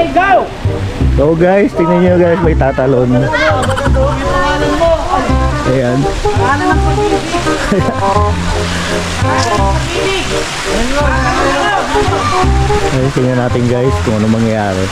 Okay, go! So guys, tingnan nyo guys, may tatalon. Ayan. Ay, tingnan natin guys kung ano mangyayari.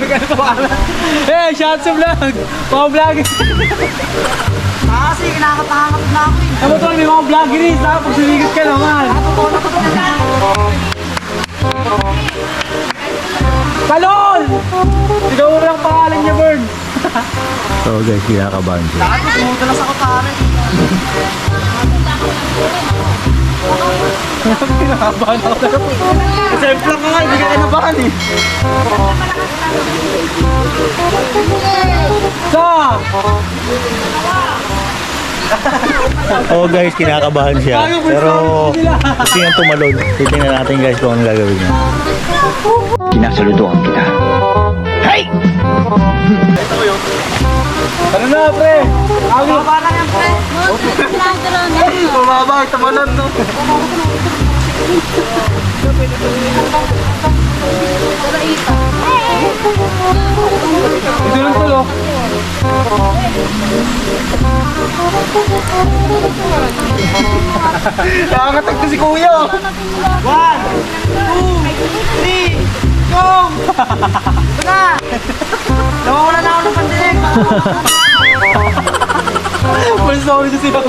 Ah. Wala na, ko Eh, shots of vlog! Mga vlog! Ah, kasi kinakapangangat na ako eh. Ano to, may mga vloggeries ha? Pag sumigat ka naman. Talon! Ikaw mo lang pangalan niya, Bird. So guys, kinakabahan siya. Tumutulas ako pare. Kinakabahan ako talaga. Exemplar ka nga, hindi ka kinabahan eh. Sa! Oh guys, kinakabahan siya. Pero gusto niyang tumalon. Titingnan natin guys kung anong gagawin niya. Sinasaludoan kita. Ano na, pre? Ako. Baba lang yan pre. Bumaba, tamanan no. Ito lang tulo. Nakakatag na si kuya. One, two, three, pandinig. Full story si Sibaw.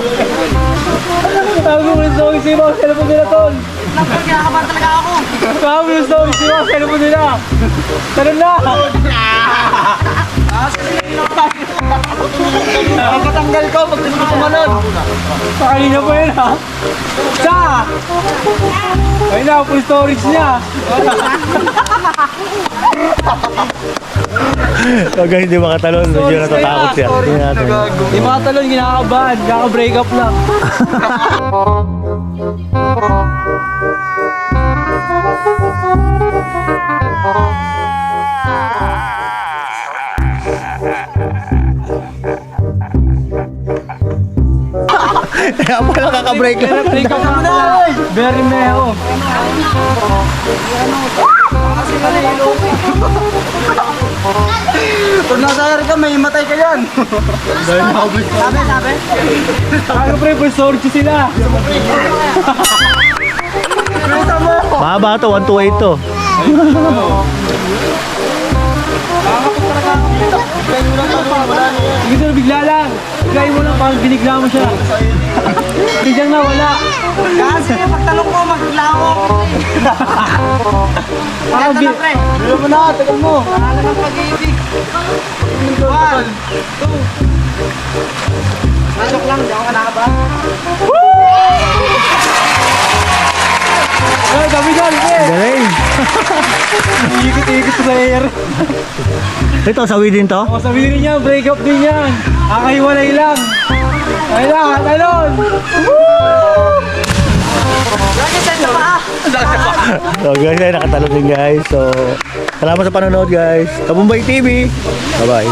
Ako full story si Sibaw. Sa mo nila, tol. Naku, kinakabahan talaga ako. Ako full story si Sibaw. Sa mo nila. Talon na! Nakakatanggal ko pag gusto ko tumalon. Sa kanina pa yun, ha? Sa! Ayun na, full storage niya. So guys, hindi makatalon. Medyo natatakot siya. Tingnan natin. Yung mga talon, kinakabahan. Kaka-break up lang. Kaya pala kakabreak lang. Break up lang na. Very meho. Pag nasa ka, may matay ka yan. Sabi, sabi. Ako pre, full storage sila. Mo. Mahaba to, 128 to. Dito na bigla lang. Bigay mo lang, parang binigla mo siya. Biglang nawala. Kasi pagtalong ko, maglaho. Parang Ito bi- na pre. Bilo mo na, tagal mo. Pangalan ng pag-ibig. One, two. Pasok lang, di ako kanakabahan. Ay, dami dyan, pre. Galing. Ikot-ikot sa air. Ito, sawi din to. O, sabihin niya, break up din yan. Kakahiwalay lang. Ay na, talon. So guys, ay nakatalon din guys. So, salamat sa panonood guys. Kabumbay TV. Bye-bye.